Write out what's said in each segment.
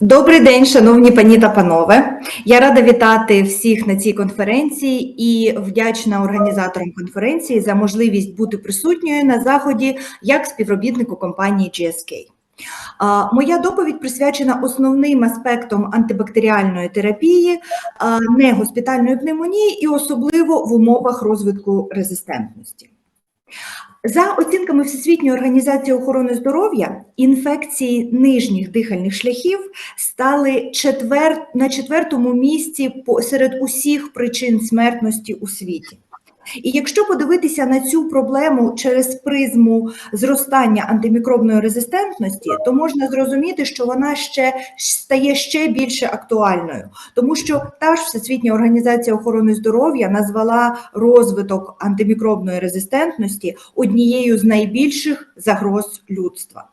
Добрий день, шановні пані та панове. Я рада вітати всіх на цій конференції і вдячна організаторам конференції за можливість бути присутньою на заході як співробітнику компанії GSK. Моя доповідь присвячена основним аспектам антибактеріальної терапії, негоспітальної пневмонії і особливо в умовах розвитку резистентності. За оцінками Всесвітньої організації охорони здоров'я, інфекції нижніх дихальних шляхів стали четвер... на четвертому місці серед усіх причин смертності у світі. І якщо подивитися на цю проблему через призму зростання антимікробної резистентності, то можна зрозуміти, що вона ще стає ще більше актуальною, тому що та ж Всесвітня організація охорони здоров'я назвала розвиток антимікробної резистентності однією з найбільших загроз людства.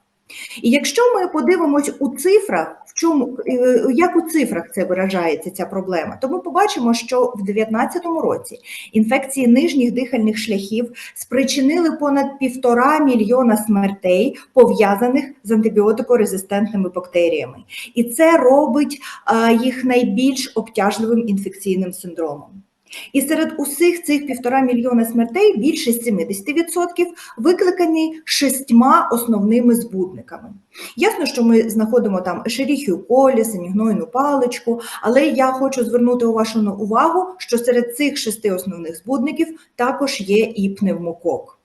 І якщо ми подивимось у цифрах, чому е, як у цифрах це виражається ця проблема, то ми побачимо, що в 2019 році інфекції нижніх дихальних шляхів спричинили понад півтора мільйона смертей, пов'язаних з антибіотикорезистентними бактеріями, і це робить їх найбільш обтяжливим інфекційним синдромом. І серед усіх цих півтора мільйона смертей більше 70% викликані шістьма основними збудниками. Ясно, що ми знаходимо там ешеріхію колі, синігнойну паличку, але я хочу звернути вашу увагу, що серед цих шести основних збудників також є і пневмокок.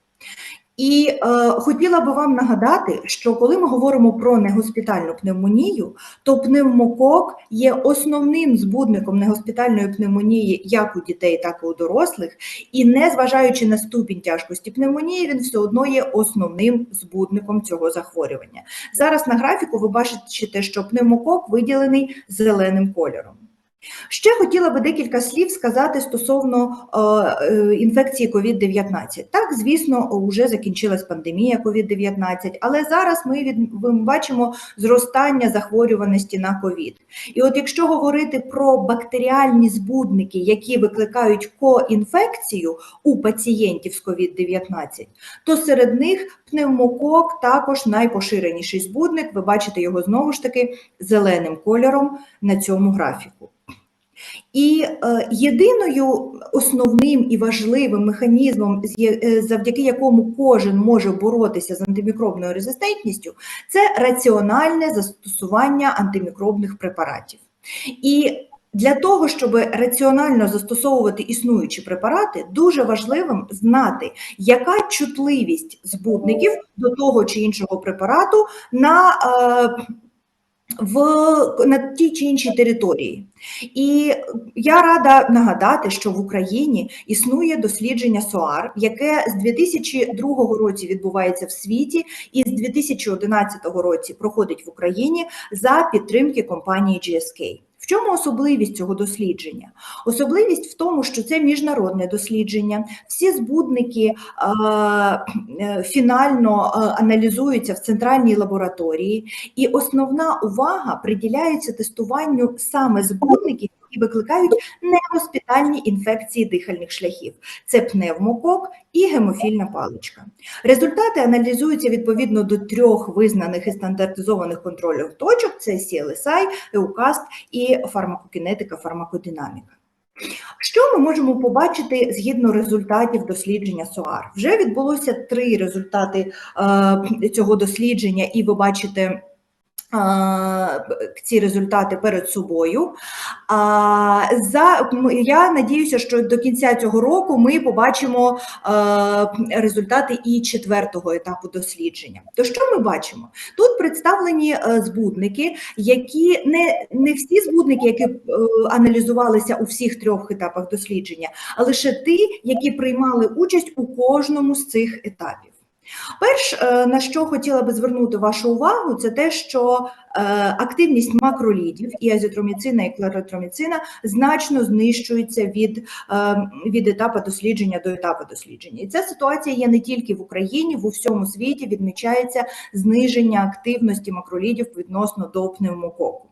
І е, хотіла би вам нагадати, що коли ми говоримо про негоспітальну пневмонію, то пневмокок є основним збудником негоспітальної пневмонії як у дітей, так і у дорослих. І незважаючи на ступінь тяжкості пневмонії, він все одно є основним збудником цього захворювання. Зараз на графіку ви бачите, що пневмокок виділений зеленим кольором. Ще хотіла би декілька слів сказати стосовно е, інфекції COVID-19. Так, звісно, вже закінчилась пандемія COVID-19, але зараз ми від бачимо зростання захворюваності на COVID. І от якщо говорити про бактеріальні збудники, які викликають коінфекцію у пацієнтів з COVID-19, то серед них пневмокок також найпоширеніший збудник. Ви бачите його знову ж таки зеленим кольором на цьому графіку. І е, єдиною основним і важливим механізмом, е, завдяки якому кожен може боротися з антимікробною резистентністю, це раціональне застосування антимікробних препаратів. І для того, щоб раціонально застосовувати існуючі препарати, дуже важливим знати, яка чутливість збудників до того чи іншого препарату на е, в на тій чи іншій території. І я рада нагадати, що в Україні існує дослідження СОАР, яке з 2002 року відбувається в світі, і з 2011 року проходить в Україні за підтримки компанії GSK. Чому особливість цього дослідження? Особливість в тому, що це міжнародне дослідження, всі збудники е, е, фінально е, аналізуються в центральній лабораторії, і основна увага приділяється тестуванню саме збудників, які викликають негоспітальні інфекції дихальних шляхів. Це пневмокок і гемофільна паличка. Результати аналізуються відповідно до трьох визнаних і стандартизованих контрольних точок: це CLSI, EUCAST і фармакокінетика, фармакодинаміка. Що ми можемо побачити згідно результатів дослідження СОАР? Вже відбулося три результати е, цього дослідження, і ви бачите ці результати перед собою. За я надіюся, що до кінця цього року ми побачимо результати і четвертого етапу дослідження. То що ми бачимо? Тут представлені е, збудники, які не не всі збудники, які е, аналізувалися у всіх трьох етапах дослідження, а лише ті, які приймали участь у кожному з цих етапів. Перш е, на що хотіла би звернути вашу увагу, це те, що е, активність макролідів і азітроміцина і клеротроміцина значно знищується від е, від етапу дослідження до етапу дослідження. І ця ситуація є не тільки в Україні, в усьому світі відмічається зниження активності макролідів відносно до пневмококу.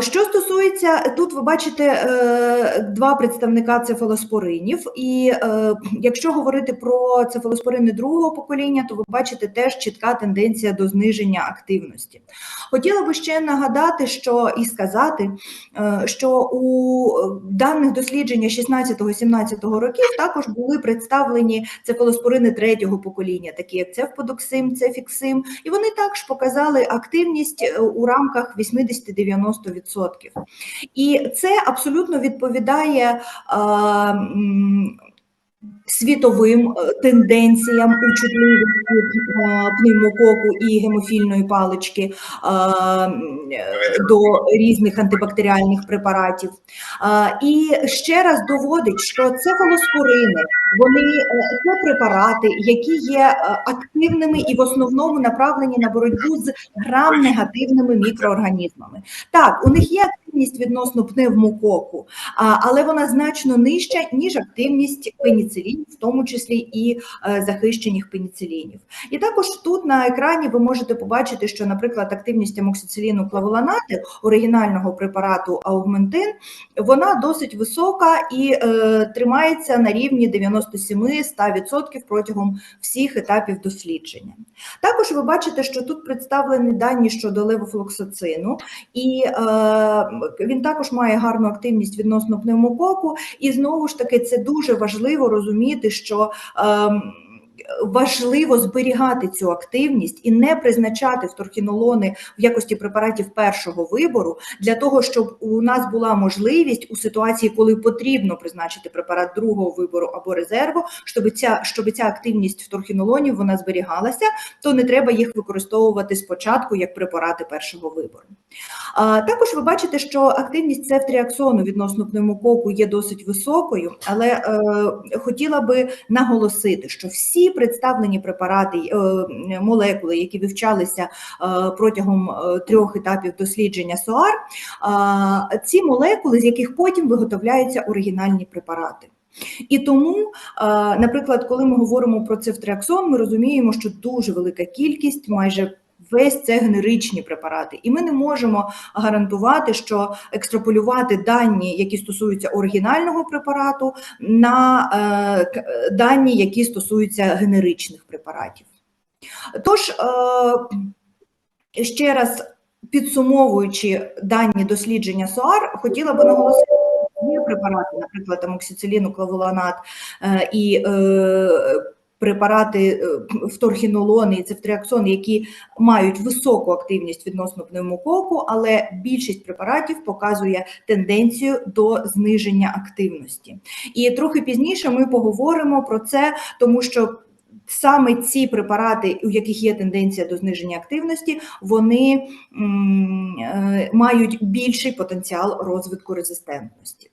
Що стосується, тут ви бачите е, два представника цефалоспоринів, і е, якщо говорити про цефалоспорини другого покоління, то ви бачите теж чітка тенденція до зниження активності. Хотіла би ще нагадати, що і сказати, е, що у даних дослідження 16-17 років також були представлені цефалоспорини третього покоління, такі як цефподоксим, цефіксим, і вони також показали активність у рамках 80-90%. І це абсолютно відповідає м, світовим е, тенденціям у чутливості е, пневмококу і гемофільної палички е, до різних антибактеріальних препаратів. І ще раз доводить, що це цефалоспорини, вони це препарати, які є активними і в основному направлені на боротьбу з грам-негативними мікроорганізмами. Так, у них є активність відносно пневмококу, але вона значно нижча, ніж активність пеніцилінів, в тому числі і е, захищених пеніцилінів. І також тут на екрані ви можете побачити, що, наприклад, активність амоксициліну клавуланати оригінального препарату Аугментин, вона досить висока і е, тримається на рівні 97-100% протягом всіх етапів дослідження. Також ви бачите, що тут представлені дані щодо левофлоксацину, і е, він також має гарну активність відносно пневмококу. І знову ж таки, це дуже важливо розуміти, що е, важливо зберігати цю активність і не призначати вторхінолони в якості препаратів першого вибору для того, щоб у нас була можливість у ситуації, коли потрібно призначити препарат другого вибору або резерву, щоб ця щоб ця активність вторхінолонів вона зберігалася, то не треба їх використовувати спочатку як препарати першого вибору. А, Також ви бачите, що активність цефтріаксону відносно пневмококу є досить високою, але е, хотіла би наголосити, що всі представлені препарати, е, молекули, які вивчалися е, протягом е, трьох етапів дослідження СОАР, ці молекули, з яких потім виготовляються оригінальні препарати. І тому, наприклад, коли ми говоримо про цефтриаксон, ми розуміємо, що дуже велика кількість, майже Весь це генеричні препарати, і ми не можемо гарантувати, що екстраполювати дані, які стосуються оригінального препарату, на е, дані, які стосуються генеричних препаратів. Тож, е, ще раз підсумовуючи дані дослідження СОАР, хотіла би наголосити. препарати, наприклад, амоксициліну, клавуланат е, і е, препарати е, вторхінолони і цефтриаксон, які мають високу активність відносно пневмококу, але більшість препаратів показує тенденцію до зниження активності. І трохи пізніше ми поговоримо про це, тому що. Саме ці препарати, у яких є тенденція до зниження активності, вони е, мають більший потенціал розвитку резистентності.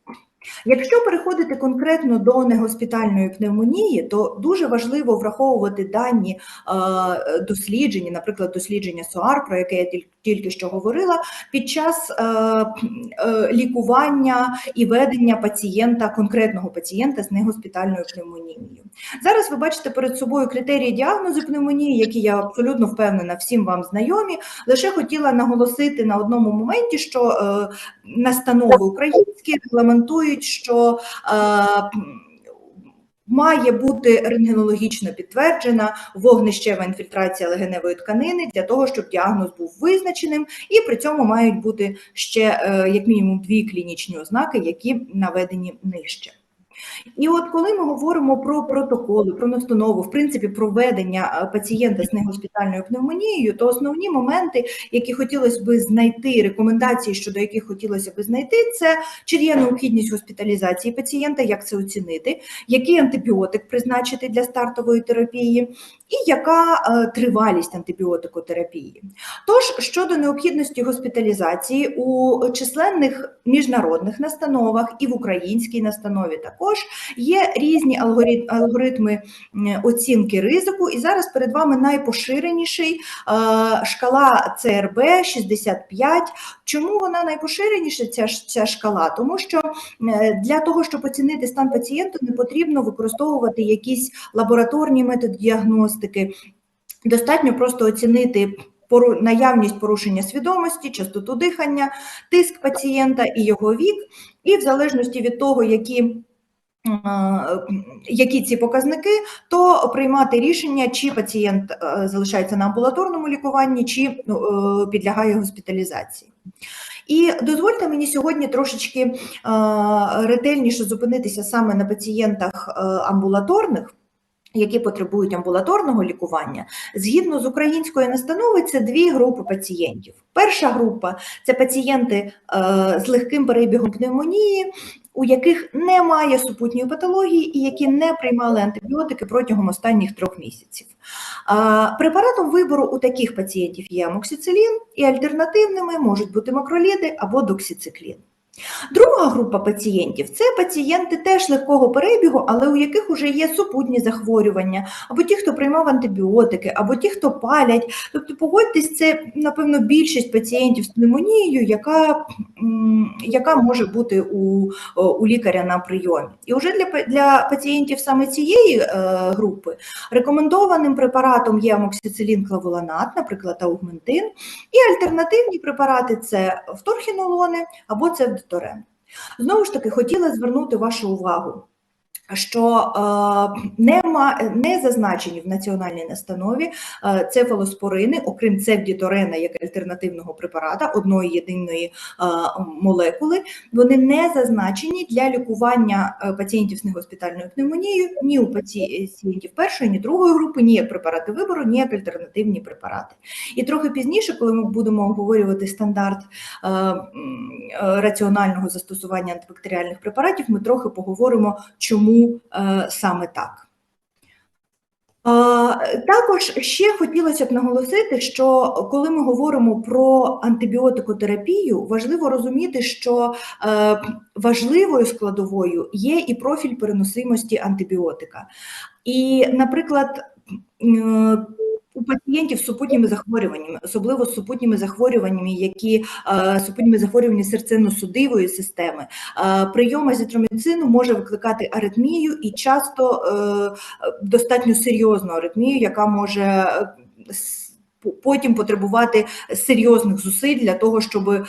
Якщо переходити конкретно до негоспітальної пневмонії, то дуже важливо враховувати дані е, дослідження, наприклад, дослідження СОАР, про яке я тільки що говорила, під час е, е, лікування і ведення пацієнта, конкретного пацієнта з негоспітальною пневмонією. Зараз ви бачите перед собою критерії діагнозу пневмонії, які я абсолютно впевнена всім вам знайомі. Лише хотіла наголосити на одному моменті, що е, настанови українські регламентують, що е, Має бути рентгенологічно підтверджена вогнищева інфільтрація легеневої тканини для того, щоб діагноз був визначеним, і при цьому мають бути ще е, як мінімум дві клінічні ознаки, які наведені нижче. І от коли ми говоримо про протоколи, про настанову, в принципі, про ведення е, пацієнта з негоспітальною пневмонією, то основні моменти, які хотілося би знайти, рекомендації, щодо яких хотілося би знайти, це чи є необхідність госпіталізації пацієнта, як це оцінити, який антибіотик призначити для стартової терапії, і яка е, тривалість антибіотикотерапії. Тож щодо необхідності госпіталізації у численних міжнародних настановах і в українській настанові також є різні алгоритми оцінки ризику. І зараз перед вами найпоширеніший е, шкала ЦРБ 65. Чому вона найпоширеніша? Ця ця шкала? Тому що для того, щоб оцінити стан пацієнта, не потрібно використовувати якісь лабораторні методи діагностики. Достатньо просто оцінити наявність порушення свідомості, частоту дихання, тиск пацієнта і його вік, і в залежності від того, які які ці показники, то приймати рішення, чи пацієнт е, залишається на амбулаторному лікуванні, чи ну, е, підлягає госпіталізації. І дозвольте мені сьогодні трошечки е, ретельніше зупинитися саме на пацієнтах амбулаторних. Які потребують амбулаторного лікування, згідно з українською настанови, це дві групи пацієнтів. Перша група це пацієнти е, з легким перебігом пневмонії, у яких немає супутньої патології і які не приймали антибіотики протягом останніх трьох місяців. Препаратом вибору у таких пацієнтів є амоксицилін, і альтернативними можуть бути макроліди або доксициклін. Друга група пацієнтів це пацієнти теж легкого перебігу, але у яких вже є супутні захворювання, або ті, хто приймав антибіотики, або ті, хто палять. Тобто, погодьтесь, це напевно більшість пацієнтів з пневмонією, яка, яка може бути у, у лікаря на прийомі. І вже для, для пацієнтів саме цієї е, групи рекомендованим препаратом є амоксицилін клавуланат, наприклад, аугментин, і альтернативні препарати це вторхінолони або цевдоторен. Знову ж таки, хотіла звернути вашу увагу, що е, нема, не зазначені в національній настанові е, цефалоспорини, окрім цевдіторена як альтернативного препарата, одної єдиної е, молекули, вони не зазначені для лікування пацієнтів з негоспітальною пневмонією ні у пацієнтів першої, ні другої групи, ні як препарати вибору, ні як альтернативні препарати. І трохи пізніше, коли ми будемо обговорювати стандарт раціонального застосування антибактеріальних препаратів, ми трохи поговоримо, чому е, саме так. Е, Також ще хотілося б наголосити, що коли ми говоримо про антибіотикотерапію, важливо розуміти, що е, важливою складовою є і профіль переносимості антибіотика. І, наприклад, у пацієнтів з супутніми захворюваннями, особливо з супутніми захворюваннями, які е, супутніми захворюваннями серцево-судивої системи, е, прийом азітроміцину може викликати аритмію і часто е, достатньо серйозну аритмію, яка може потім потребувати серйозних зусиль для того, щоб е,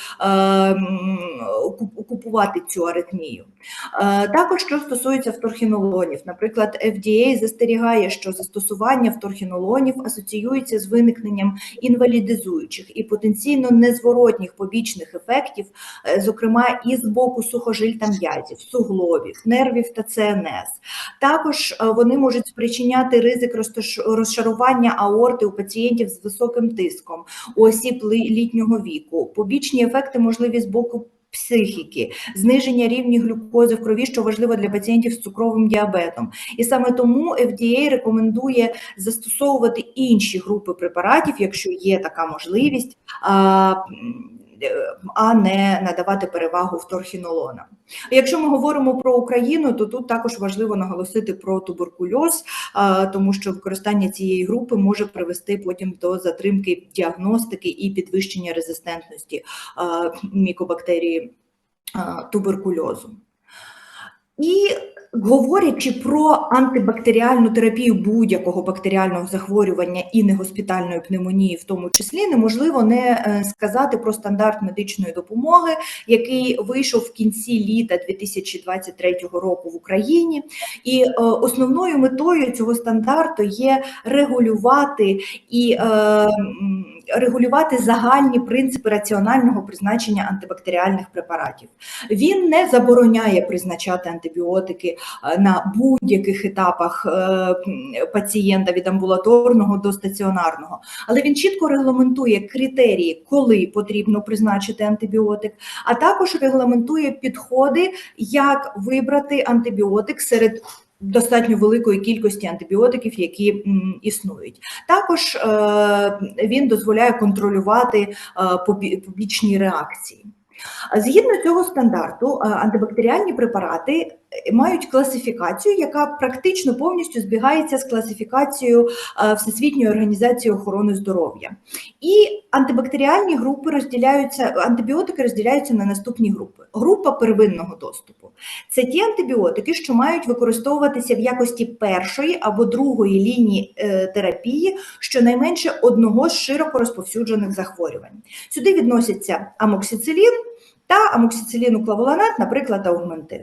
купувати цю аритмію. Е, Також що стосується вторхінолонів, наприклад, FDA застерігає, що застосування вторхінолонів асоціюється з виникненням інвалідизуючих і потенційно незворотніх побічних ефектів, е, зокрема і з боку сухожиль та м'язів, суглобів, нервів та ЦНС. Також е, вони можуть спричиняти ризик розшарування аорти у пацієнтів з високим тиском, у осіб літнього віку, побічні ефекти можливі з боку. Психіки, зниження рівня глюкози в крові, що важливо для пацієнтів з цукровим діабетом, і саме тому FDA рекомендує застосовувати інші групи препаратів, якщо є така можливість, а, не надавати перевагу вторхінолонам. Якщо ми говоримо про Україну, то тут також важливо наголосити про туберкульоз, тому що використання цієї групи може привести потім до затримки діагностики і підвищення резистентності мікобактерії туберкульозу. І говорячи про антибактеріальну терапію будь-якого бактеріального захворювання і негоспітальної пневмонії, в тому числі, неможливо не е, сказати про стандарт медичної допомоги, який вийшов в кінці літа 2023 року в Україні. І е, основною метою цього стандарту є регулювати і е, регулювати загальні принципи раціонального призначення антибактеріальних препаратів. Він не забороняє призначати антибіотики е, на будь-яких етапах е, пацієнта від амбулаторного до стаціонарного, але він чітко регламентує критерії, коли потрібно призначити антибіотик, а також регламентує підходи, як вибрати антибіотик серед достатньо великої кількості антибіотиків, які існують. Також е, він дозволяє контролювати е, побічні реакції. Згідно цього стандарту, е, антибактеріальні препарати мають класифікацію, яка практично повністю збігається з класифікацією е, Всесвітньої організації охорони здоров'я. І антибактеріальні групи розділяються, антибіотики розділяються на наступні групи. Група первинного доступу це ті антибіотики, що мають використовуватися в якості першої або другої лінії е, терапії щонайменше одного з широко розповсюджених захворювань. Сюди відносяться амоксицилін та амоксициліну-клавуланат, наприклад, аугментин.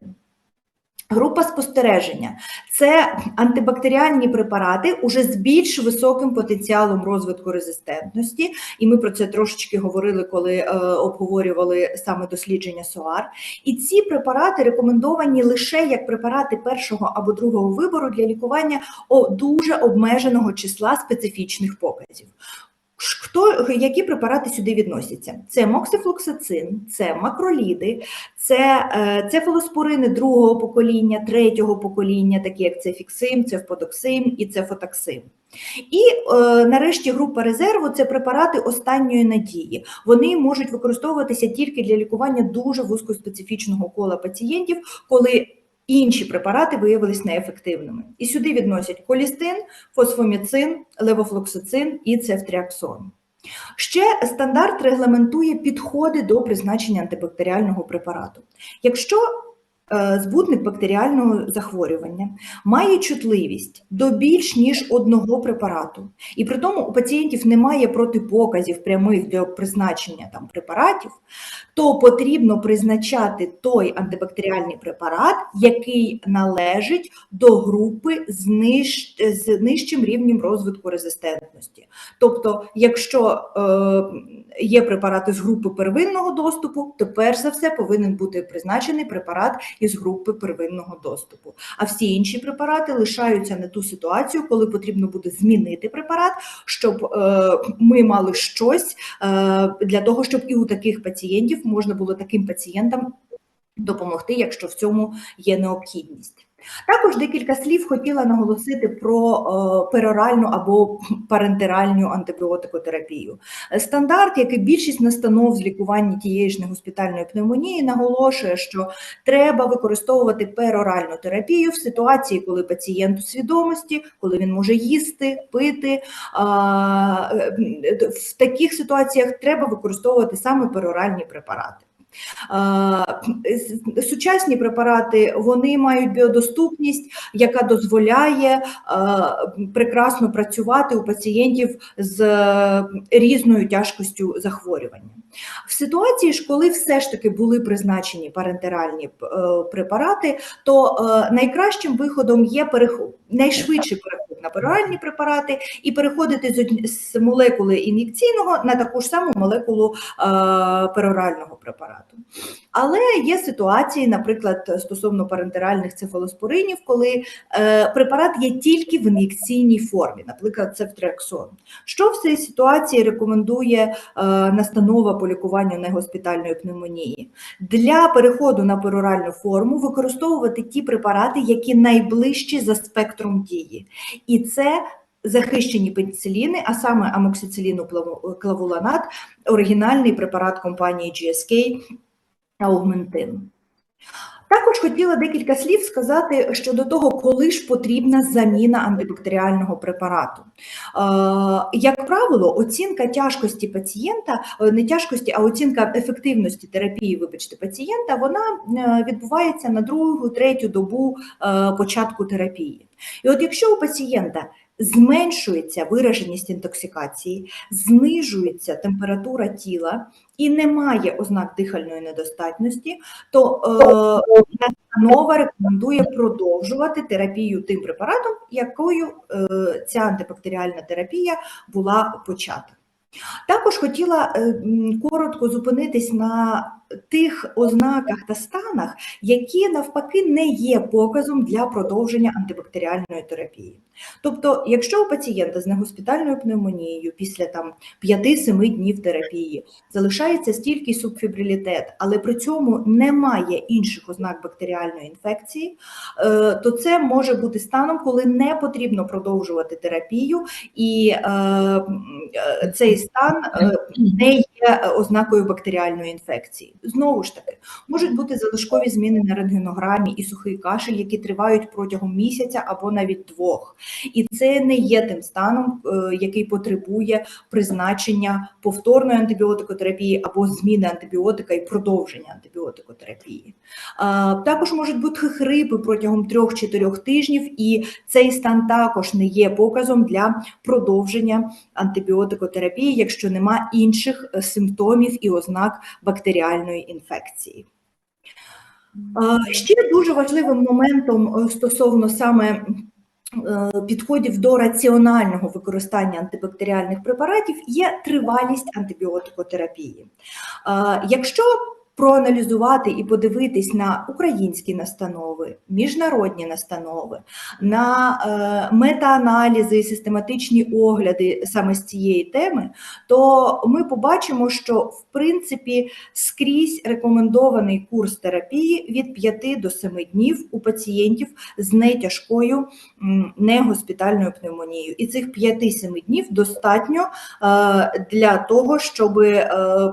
Група спостереження це антибактеріальні препарати уже з більш високим потенціалом розвитку резистентності, і ми про це трошечки говорили, коли е, обговорювали саме дослідження СОАР. І ці препарати рекомендовані лише як препарати першого або другого вибору для лікування дуже обмеженого числа специфічних показів. Хто, які препарати сюди відносяться? Це моксифлоксацин, це макроліди, це е, цефалоспорини другого покоління, третього покоління, такі як цефіксим, цефподоксим і цефотаксим. І е, нарешті група резерву це препарати останньої надії. Вони можуть використовуватися тільки для лікування дуже вузькоспецифічного кола пацієнтів, коли інші препарати виявилися неефективними. І сюди відносять колістин, фосфоміцин, левофлоксицин і цефтріаксон. Ще стандарт регламентує підходи до призначення антибактеріального препарату. Якщо збутник бактеріального захворювання має чутливість до більш ніж одного препарату, і при тому у пацієнтів немає протипоказів прямих для призначення там препаратів, то потрібно призначати той антибактеріальний препарат, який належить до групи з, ниж... з нижчим рівнем розвитку резистентності. Тобто, якщо е, є препарати з групи первинного доступу, то перш за все повинен бути призначений препарат із групи первинного доступу. А всі інші препарати лишаються на ту ситуацію, коли потрібно буде змінити препарат, щоб е, ми мали щось е, для того, щоб і у таких пацієнтів можна було таким пацієнтам допомогти, якщо в цьому є необхідність. Також декілька слів хотіла наголосити про е, пероральну або парентеральну антибіотикотерапію. Стандарт, як і більшість настанов з лікування тієї ж негоспітальної пневмонії, наголошує, що треба використовувати пероральну терапію в ситуації, коли пацієнт у свідомості, коли він може їсти, пити. Е, В таких ситуаціях треба використовувати саме пероральні препарати. Сучасні препарати вони мають біодоступність, яка дозволяє прекрасно працювати у пацієнтів з різною тяжкістю захворювання. В ситуації ж, коли все ж таки були призначені парентеральні е, препарати, то е, найкращим виходом є найшвидший переход на пероральні препарати і переходити з, молекули ін'єкційного на таку ж саму молекулу е, перорального препарату. Але є ситуації, наприклад, стосовно парентеральних цефалоспоринів, коли е, препарат є тільки в ін'єкційній формі, наприклад, цефтриаксон. Що в цій ситуації рекомендує е, настанова по лікуванню негоспітальної пневмонії? Для переходу на пероральну форму використовувати ті препарати, які найближчі за спектром дії. І це захищені пеніциліни, а саме амоксициліну-клавуланат, оригінальний препарат компанії GSK Аугментин. Також хотіла декілька слів сказати щодо того, коли ж потрібна заміна антибактеріального препарату. Е, Як правило, оцінка тяжкості пацієнта, е, не тяжкості, а оцінка ефективності терапії, вибачте, пацієнта, вона е, відбувається на другу, третю добу е, початку терапії. І от якщо у пацієнта зменшується вираженість інтоксикації, знижується температура тіла і немає ознак дихальної недостатності, то е, настанова рекомендує продовжувати терапію тим препаратом, якою е, ця антибактеріальна терапія була почата. Також хотіла е, коротко зупинитись на тих ознаках та станах, які навпаки не є показом для продовження антибактеріальної терапії. Тобто, якщо у пацієнта з негоспітальною пневмонією після там 5-7 днів терапії залишається стільки субфібрилітет, але при цьому немає інших ознак бактеріальної інфекції, е, то це може бути станом, коли не потрібно продовжувати терапію, і е, е, цей стан не є ознакою бактеріальної інфекції. Знову ж таки, можуть бути залишкові зміни на рентгенограмі і сухий кашель, які тривають протягом місяця або навіть двох. І це не є тим станом, е, який потребує призначення повторної антибіотикотерапії або зміни антибіотика і продовження антибіотикотерапії. Також можуть бути хрипи протягом 3-4 тижнів, і цей стан також не є показом для продовження антибіотикотерапії, якщо нема інших е, симптомів і ознак бактеріальної інфекції. Ще дуже важливим моментом е, стосовно саме е, підходів до раціонального використання антибактеріальних препаратів є тривалість антибіотикотерапії. Якщо проаналізувати і подивитись на українські настанови, міжнародні настанови, на е, метааналізи систематичні огляди саме з цієї теми, то ми побачимо, що в принципі скрізь рекомендований курс терапії від 5 до 7 днів у пацієнтів з нетяжкою негоспітальною пневмонією. І цих 5-7 днів достатньо е, для того, щоб е,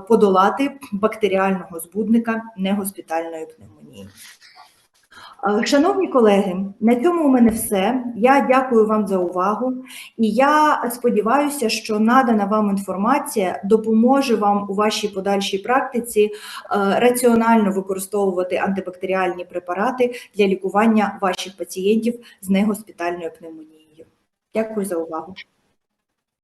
подолати бактеріального збудника негоспітальної пневмонії. Е, Шановні колеги, на цьому у мене все. Я дякую вам за увагу, і я сподіваюся, що надана вам інформація допоможе вам у вашій подальшій практиці е, раціонально використовувати антибактеріальні препарати для лікування ваших пацієнтів з негоспітальною пневмонією. Дякую за увагу.